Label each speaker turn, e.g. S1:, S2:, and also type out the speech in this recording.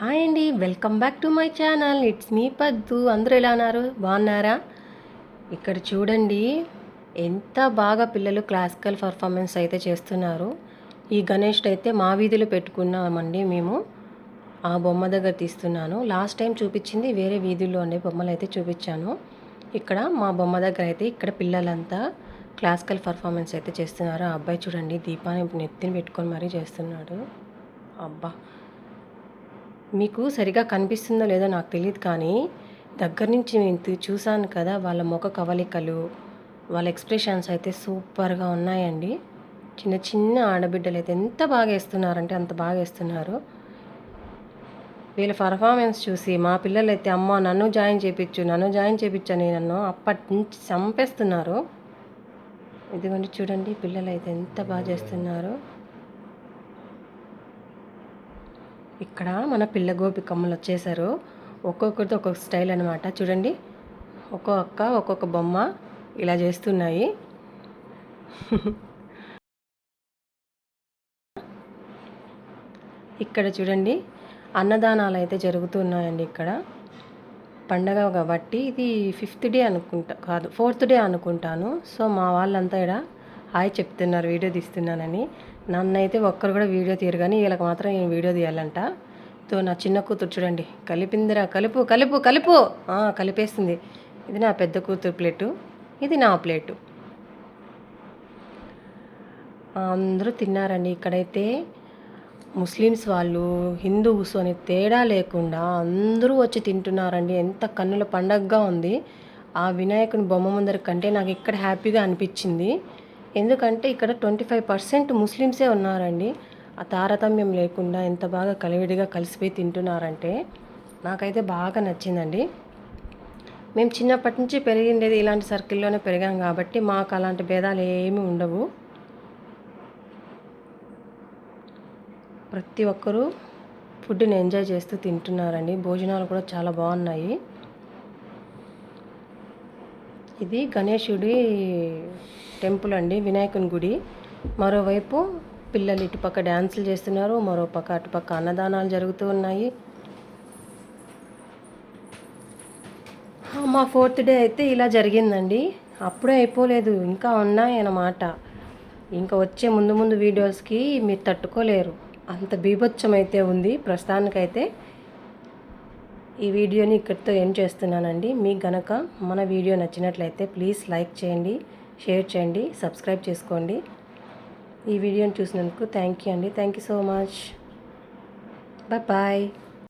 S1: Hi అండి welcome back to my channel. It's me Paddu. అందరూ ఎలా ఉన్నారు? బాగున్నారా? ఇక్కడ చూడండి ఎంత బాగా పిల్లలు క్లాసికల్ పర్ఫార్మెన్స్ అయితే చేస్తున్నారు. ఈ గణేష్ అయితే మా వీధిలో పెట్టుకున్నామండి మేము. ఆ బొమ్మ దగ్గర తీస్తున్నాను. లాస్ట్ టైం చూపించింది వేరే వీధుల్లో ఉండే బొమ్మలు అయితే చూపించాను. ఇక్కడ మా బొమ్మ దగ్గర అయితే ఇక్కడ పిల్లలంతా క్లాసికల్ పర్ఫార్మెన్స్ అయితే చేస్తున్నారు. ఆ అబ్బాయి చూడండి దీపాన్ని నెత్తిని పెట్టుకొని మరీ చేస్తున్నాడు. అబ్బా! మీకు సరిగా కనిపిస్తుందో లేదో నాకు తెలియదు కానీ దగ్గర నుంచి నేను చూశాను కదా వాళ్ళ ముఖ కవలికలు వాళ్ళ ఎక్స్ప్రెషన్స్ అయితే సూపర్గా ఉన్నాయండి. చిన్న చిన్న ఆడబిడ్డలు అయితే ఎంత బాగా వేస్తున్నారంటే అంత బాగా వేస్తున్నారు. వీళ్ళ పర్ఫార్మెన్స్ చూసి మా పిల్లలు అయితే అమ్మ నన్ను జాయిన్ చేయించు నన్ను జాయిన్ చేయించు అని నన్ను అప్పటి నుంచి చంపేస్తున్నారు. ఇదిగోండి చూడండి పిల్లలు అయితే ఎంత బాగా చేస్తున్నారు. ఇక్కడ మన పిల్ల గోపికమ్మలు వచ్చేసారు. ఒక్కొక్కరితో ఒక్కొక్క స్టైల్ అనమాట చూడండి. ఒక్కొక్క ఒక్కొక్క బొమ్మ ఇలా చేస్తున్నాయి. ఇక్కడ చూడండి. అన్నదానాలు అయితే జరుగుతున్నాయండి ఇక్కడ. పండగ కాబట్టి ఇది ఫిఫ్త్ డే అనుకుంటా కాదు ఫోర్త్ డే అనుకుంటాను. సో మా వాళ్ళంతా ఇక్కడ హాయ్ చెప్తున్నారు వీడియో తీస్తున్నానని. నన్నైతే ఒక్కరు కూడా వీడియో తీయరు కానీ వీళ్ళకి మాత్రం నేను వీడియో తీయాలంట. తో నా చిన్న కూతురు చూడండి. కలిపిందిరా కలుపు కలుపు కలుపు. కలిపేస్తుంది. ఇది నా పెద్ద కూతురు ప్లేటు ఇది నా ప్లేటు. అందరూ తిన్నారండి. ఇక్కడైతే ముస్లిమ్స్ వాళ్ళు హిందూస్ అని తేడా లేకుండా అందరూ వచ్చి తింటున్నారండి. ఎంత కన్నుల పండగగా ఉంది. ఆ వినాయకుని బొమ్మ ముందరి కంటే నాకు ఇక్కడ హ్యాపీగా అనిపించింది. ఎందుకంటే ఇక్కడ ట్వంటీ ఫైవ్ పర్సెంట్ ముస్లిమ్సే ఉన్నారండి. ఆ తారతమ్యం లేకుండా ఎంత బాగా కలివిడిగా కలిసిపోయి తింటున్నారంటే నాకైతే బాగా నచ్చిందండి. మేము చిన్నప్పటి నుంచి పెరిగిండేది ఇలాంటి సర్కిల్లోనే పెరిగాం కాబట్టి మాకు అలాంటి భేదాలు ఏమీ ఉండవు. ప్రతి ఒక్కరూ ఫుడ్ని ఎంజాయ్ చేస్తూ తింటున్నారండి. భోజనాలు కూడా చాలా బాగున్నాయి. ఇది గణేశుడి టెంపుల్ అండి వినాయకుని గుడి. మరోవైపు పిల్లలు ఇటుపక్క డ్యాన్సులు చేస్తున్నారు మరో పక్క అటుపక్క అన్నదానాలు జరుగుతూ ఉన్నాయి. మా ఫోర్త్ డే అయితే ఇలా జరిగిందండి. అప్పుడే అయిపోలేదు ఇంకా ఉన్నాయన్నమాట. ఇంకా వచ్చే ముందు ముందు వీడియోస్కి మీరు తట్టుకోలేరు. అంత బీభత్సం అయితే ఉంది. ప్రస్తుతానికైతే ఈ వీడియోని ఇక్కడితో ఏం చేస్తున్నానండి. మీకు గనక మన వీడియో నచ్చినట్లయితే ప్లీజ్ లైక్ చేయండి. షేర్ చేయండి సబ్స్క్రైబ్ చేసుకోండి. ఈ వీడియోని చూసినందుకు థ్యాంక్ యూ అండి. Thank you so much. Bye bye.